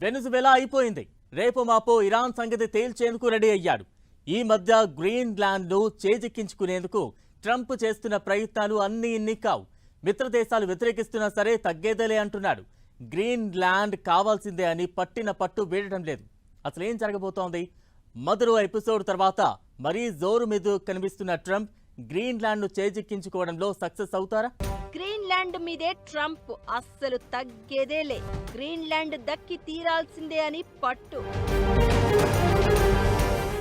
వెనుజువెలా అయిపోయింది. రేపు మాపో ఇరాన్ సంగతి తేల్చేందుకు రెడీ అయ్యాడు. ఈ మధ్య గ్రీన్లాండ్ను చేజిక్కించుకునేందుకు ట్రంప్ చేస్తున్న ప్రయత్నాలు అన్ని ఇన్ని కావు మిత్ర దేశాలు వ్యతిరేకిస్తున్నా సరే తగ్గేదేలే అంటున్నాడు. గ్రీన్లాండ్ కావాల్సిందే అని పట్టిన పట్టు వీడటం లేదు. అసలు ఏం జరగబోతోంది? మధురు ఎపిసోడ్ తర్వాత మరీ జోరు మీద కనిపిస్తున్న ట్రంప్ గ్రీన్లాండ్ను చేజిక్కించుకోవడంలో సక్సెస్ అవుతారా? గ్రీన్లాండ్ మీదే ట్రంప్ అస్సలు తగ్గేదేలే గ్రీన్లాండ్ దక్కి తీరాల్సిందే అని పట్టు.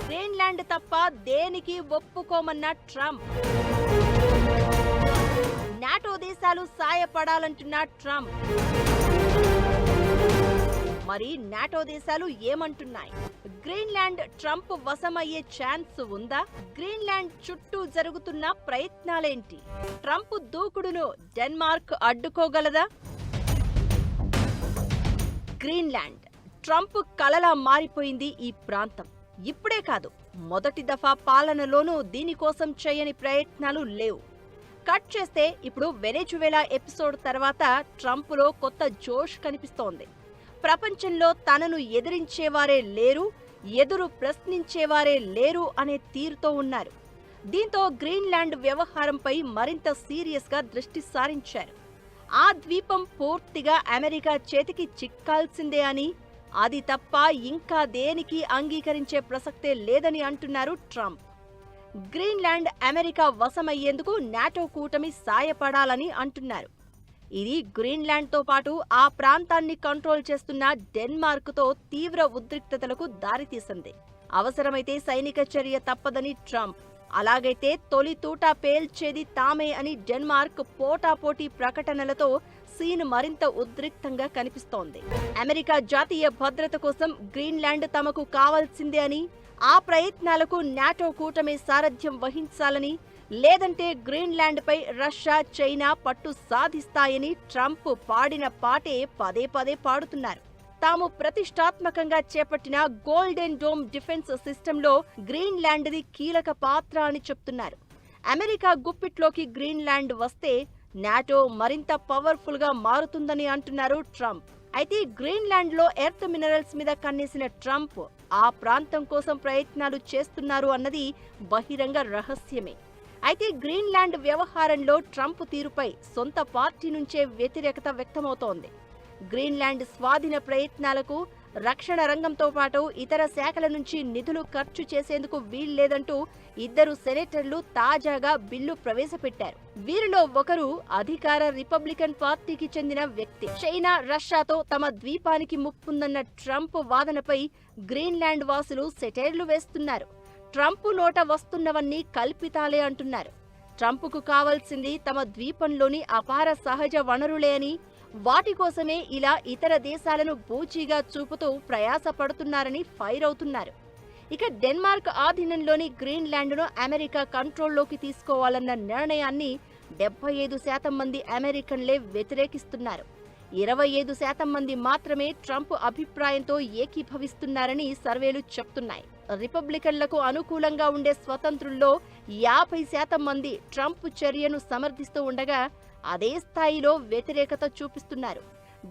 గ్రీన్లాండ్ తప్ప దేనికి ఒప్పుకోమన్న ట్రంప్? నాటో దేశాలు సాయపడాలంటున్న ట్రంప్. మరి నాటో దేశాలు ఏమంటున్నాయి? గ్రీన్లాండ్ ట్రంప్ వశమయ్యే ఛాన్స్ ఉందా? గ్రీన్లాండ్ చుట్టూ జరుగుతున్న ప్రయత్నాలేంటి? ట్రంప్ దూకుడును డెన్మార్క్ అడ్డుకోగలదా? గ్రీన్లాండ్ ట్రంప్ కలలా మారిపోయింది ఈ ప్రాంతం. ఇప్పుడే కాదు మొదటి దఫా పాలనలోనూ దీనికోసం చేయని ప్రయత్నాలు లేవు. కట్ చేస్తే ఇప్పుడు వెనెజువెలా ఎపిసోడ్ తర్వాత ట్రంప్లో కొత్త జోష్ కనిపిస్తోంది. ప్రపంచంలో తనను ఎదిరించేవారే లేరు ఎదురు ప్రశ్నించేవారే లేరు అనే తీరుతో ఉన్నారు. దీంతో గ్రీన్లాండ్ వ్యవహారంపై మరింత సీరియస్గా దృష్టి సారించారు. ఆ ద్వీపం పూర్తిగా అమెరికా చేతికి చిక్కాల్సిందే అని అది తప్ప ఇంకా దేనికి అంగీకరించే ప్రసక్తే లేదని అంటున్నారు ట్రంప్. గ్రీన్లాండ్ అమెరికా వశమయ్యేందుకు నాటో కూటమి సాయపడాలని అంటున్నారు. ఇది గ్రీన్లాండ్తో పాటు ఆ ప్రాంతాన్ని కంట్రోల్ చేస్తున్న డెన్మార్క్తో తీవ్ర ఉద్రిక్తతలకు దారితీసింది అవసరమైతే సైనిక చర్య తప్పదని ట్రంప్. అలాగైతే తొలి తూట పేల్చేది తామే అని డెన్మార్క్ పోటాపోటీ ప్రకటనలతో సీన్ మరింత ఉద్రిక్తంగా కనిపిస్తోంది. అమెరికా జాతీయ భద్రత కోసం గ్రీన్లాండ్ తమకు కావాల్సిందే అని ఆ ప్రయత్నాలకు నాటో కూటమి సారథ్యం వహించాలని లేదంటే గ్రీన్లాండ్పై రష్యా చైనా పట్టు సాధిస్తాయని ట్రంప్ పాడిన పాటే పదే పదే పాడుతున్నారు. తాము ప్రతిష్టాత్మకంగా చేపట్టిన గోల్డెన్ డోమ్ డిఫెన్స్ సిస్టంలో గ్రీన్లాండ్ది కీలక పాత్ర అని చెప్తున్నారు. అమెరికా గుప్పిట్లోకి గ్రీన్లాండ్ వస్తే నాటో మరింత పవర్ఫుల్గా మారుతుందని అంటున్నారు ట్రంప్. అయితే గ్రీన్లాండ్లో ఎర్త్ మినరల్స్ మీద కన్నేసిన ట్రంప్ ఆ ప్రాంతం కోసం ప్రయత్నాలు చేస్తున్నారు అన్నది బహిరంగ రహస్యమే. అయితే గ్రీన్లాండ్ వ్యవహారంలో ట్రంప్ తీరుపై సొంత పార్టీ నుంచే వ్యతిరేకత వ్యక్తమవుతోంది. గ్రీన్లాండ్ స్వాధీన ప్రయత్నాలకు రక్షణ రంగంతో పాటు ఇతర శాఖల నుంచి నిధులు ఖర్చు చేసేందుకు వీల్లేదంటూ ఇద్దరు సెనేటర్లు తాజాగా బిల్లు ప్రవేశపెట్టారు. వీరిలో ఒకరు అధికార రిపబ్లికన్ పార్టీకి చెందిన వ్యక్తి. చైనా రష్యాతో తమ ద్వీపానికి ముప్పుందన్న ట్రంప్ వాదనపై గ్రీన్లాండ్ వాసులు సెటైర్లు వేస్తున్నారు. ట్రంప్ నోట వస్తున్నవన్నీ కల్పితాలే అంటున్నారు. ట్రంప్కు కావాల్సింది తమ ద్వీపంలోని అపార సహజ వనరులే అని వాటి కోసమే ఇలా ఇతర దేశాలను బూచీగా చూపుతూ ప్రయాసపడుతున్నారని ఫైర్ అవుతున్నారు. ఇక డెన్మార్క్ ఆధీనంలోని గ్రీన్లాండ్ను అమెరికా కంట్రోల్లోకి తీసుకోవాలన్న నిర్ణయాన్ని డెబ్బై ఐదు శాతం మంది అమెరికన్లే వ్యతిరేకిస్తున్నారు. ఇరవై ఐదు శాతం మంది మాత్రమే ట్రంప్ అభిప్రాయంతో ఏకీభవిస్తున్నారని సర్వేలు చెప్తున్నాయి. రిపబ్లికన్లకు అనుకూలంగా ఉండే స్వతంత్రుల్లో యాభై శాతం మంది ట్రంప్ చర్యను సమర్థిస్తూ ఉండగా అదే స్థాయిలో వ్యతిరేకత చూపిస్తున్నారు.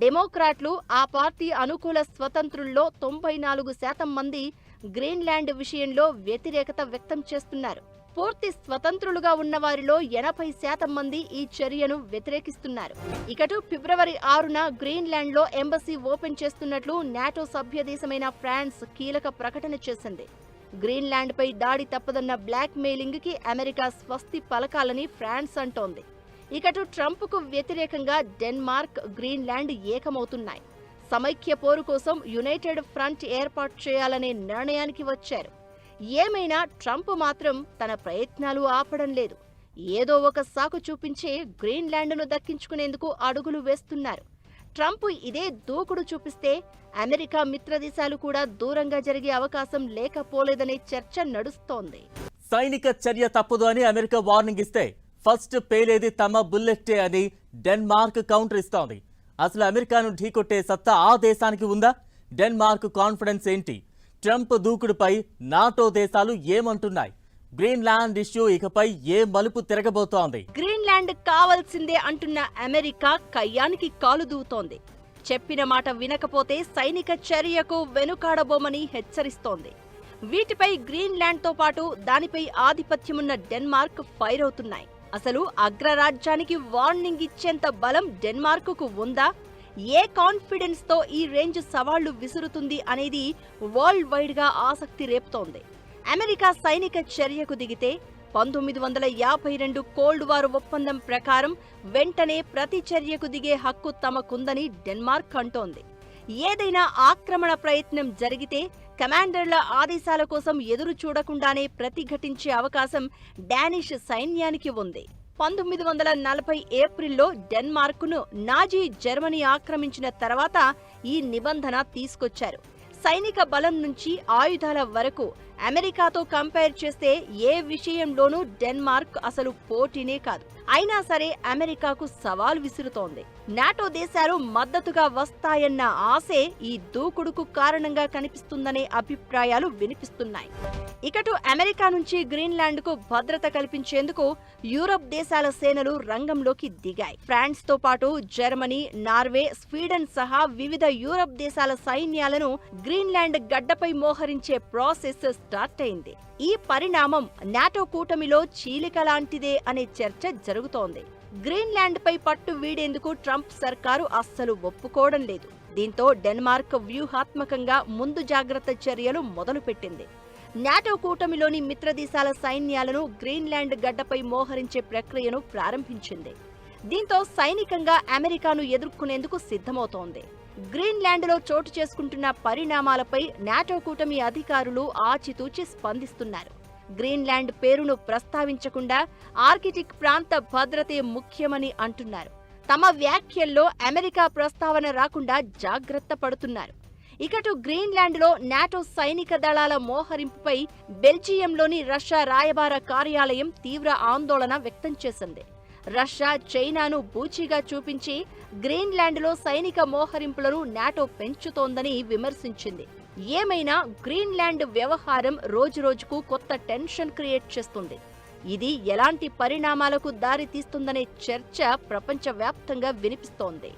డెమోక్రాట్లు ఆ పార్టీ అనుకూల స్వతంత్రుల్లో తొంభై నాలుగు శాతం మంది గ్రీన్లాండ్ విషయంలో వ్యతిరేకత వ్యక్తం చేస్తున్నారు. పూర్తి స్వతంత్రులుగా ఉన్న వారిలో ఎనభై శాతం మంది ఈ చర్యను వ్యతిరేకిస్తున్నారు. ఇకటు ఫిబ్రవరి ఆరున గ్రీన్లాండ్లో ఎంబసీ ఓపెన్ చేస్తున్నట్లు నాటో సభ్య దేశమైన ఫ్రాన్స్ కీలక ప్రకటన చేసింది. గ్రీన్లాండ్ పై దాడి తప్పదన్న బ్లాక్ మెయిలింగ్కి అమెరికా స్వస్తి పలకాలని ఫ్రాన్స్ అంటోంది. ఇకటు ట్రంప్కు వ్యతిరేకంగా డెన్మార్క్ గ్రీన్లాండ్ ఏకమవుతున్నాయి. సమైక్య పోరు కోసం యునైటెడ్ ఫ్రంట్ ఏర్పాటు చేయాలనే నిర్ణయానికి వచ్చారు. ఏమైనా ట్రంప్ మాత్రం తన ప్రయత్నాలు ఆపడం లేదు. ఏదో ఒక సాకు చూపించే గ్రీన్లాండ్ను దక్కించుకునేందుకు అడుగులు వేస్తున్నారు. ట్రంప్ ఇదే దూకుడు చూపిస్తే అమెరికా మిత్రదేశాలు కూడా దూరంగా జరిగే అవకాశం లేకపోలేదనే చర్చ నడుస్తోంది. సైనిక చర్య తప్పదు అని అమెరికా వార్నింగ్ ఇస్తే ఫస్ట్ పేలేది తమ బుల్లెట్టే అని డెన్మార్క్ కౌంటర్ ఇస్తోంది. అసలు అమెరికాను ఢీకొట్టే సత్తా ఆ దేశానికి ఉందా? డెన్మార్క్ కాన్ఫిడెన్స్ ఏంటి? ట్రంప్ దూకుడుపై నాటో దేశాలు ఏమంటున్నాయి? గ్రీన్లాండ్ ఇష్యూ ఇకపై ఏ మలుపు తిరగబోతోంది? గ్రీన్లాండ్ కావాల్సిందే అంటున్న అమెరికా కయ్యానికి కాలు దూతోంది. చెప్పిన మాట వినకపోతే సైనిక చర్యకు వెనుకాడబోమని హెచ్చరిస్తోంది. వీటిపై గ్రీన్లాండ్తో పాటు దానిపై ఆధిపత్యమున్న డెన్మార్క్ ఫైర్ అవుతున్నాయి. అసలు అగ్రరాజ్యానికి వార్నింగ్ ఇచ్చేంత బలం డెన్మార్క్కు ఉందా? ఏ కాన్ఫిడెన్స్తో ఈ రేంజ్ సవాళ్ళు విసురుతుంది అనేది వరల్డ్ వైడ్గా ఆసక్తి రేపుతోంది. అమెరికా సైనిక చర్యకు దిగితే పంతొమ్మిది వందల యాభై రెండు కోల్డ్ వార్ ఒప్పందం ప్రకారం వెంటనే ప్రతి చర్యకు దిగే హక్కు తమకుందని డెన్మార్క్ అంటోంది. ఏదైనా ఆక్రమణ ప్రయత్నం జరిగితే కమాండర్ల ఆదేశాల కోసం ఎదురు చూడకుండానే ప్రతిఘటించే అవకాశం డానిష్ సైన్యానికి ఉంది. పంతొమ్మిది వందల నలభై ఏప్రిల్లో డెన్మార్క్ను నాజీ జర్మనీ ఆక్రమించిన తర్వాత ఈ నిబంధన తీసుకొచ్చారు. సైనిక బలం నుంచి ఆయుధాల వరకు అమెరికాతో కంపేర్ చేస్తే ఏ విషయంలోనూ డెన్మార్క్ అసలు పోటీనే కాదు. అయినా సరే అమెరికాకు సవాల్ విసురుతోంది. నాటో దేశాలు మద్దతుగా వస్తాయన్న ఆశే ఈ దూకుడుకు కారణంగా కనిపిస్తుందనే అభిప్రాయాలు వినిపిస్తున్నాయి. ఇకటు అమెరికా నుంచి గ్రీన్లాండ్కు భద్రత కల్పించేందుకు యూరప్ దేశాల సేనలు రంగంలోకి దిగాయి. ఫ్రాన్స్తో పాటు జర్మనీ నార్వే స్వీడన్ సహా వివిధ యూరప్ దేశాల సైన్యాలను గ్రీన్లాండ్ గడ్డపై మోహరించే ప్రాసెస్ స్టార్ట్ అయింది ఈ పరిణామం నాటో కూటమిలో చీలిక లాంటిదే అనే చర్చ జరుగుతోంది. గ్రీన్లాండ్ పై పట్టు వీడేందుకు ట్రంప్ సర్కారు అస్సలు ఒప్పుకోవడం లేదు. దీంతో డెన్మార్క్ వ్యూహాత్మకంగా ముందు జాగ్రత్త చర్యలు మొదలుపెట్టింది. నాటో కూటమిలోని మిత్రదేశాల సైన్యాలను గ్రీన్లాండ్ గడ్డపై మోహరించే ప్రక్రియను ప్రారంభించింది. దీంతో సైనికంగా అమెరికాను ఎదుర్కొనేందుకు సిద్ధమవుతోంది. గ్రీన్లాండ్లో చోటు చేసుకుంటున్న పరిణామాలపై నాటో కూటమి అధికారులు ఆచితూచి స్పందిస్తున్నారు. గ్రీన్లాండ్ పేరును ప్రస్తావించకుండా ఆర్కిటిక్ ప్రాంత భద్రతే ముఖ్యమని అంటున్నారు. తమ వ్యాఖ్యల్లో అమెరికా ప్రస్తావన రాకుండా జాగ్రత్త పడుతున్నారు. ఇకటు గ్రీన్లాండ్లో నాటో సైనిక దళాల మోహరింపుపై బెల్జియంలోని రష్యా రాయబార కార్యాలయం తీవ్ర ఆందోళన వ్యక్తం చేసింది. రష్యా చైనాను బూచీగా చూపించి గ్రీన్లాండ్లో సైనిక మోహరింపులను నాటో పెంచుతోందని విమర్శించింది. ఏమైనా గ్రీన్లాండ్ వ్యవహారం రోజురోజుకు కొత్త టెన్షన్ క్రియేట్ చేస్తుంది. ఇది ఎలాంటి పరిణామాలకు దారితీస్తుందనే చర్చ ప్రపంచవ్యాప్తంగా వినిపిస్తోంది.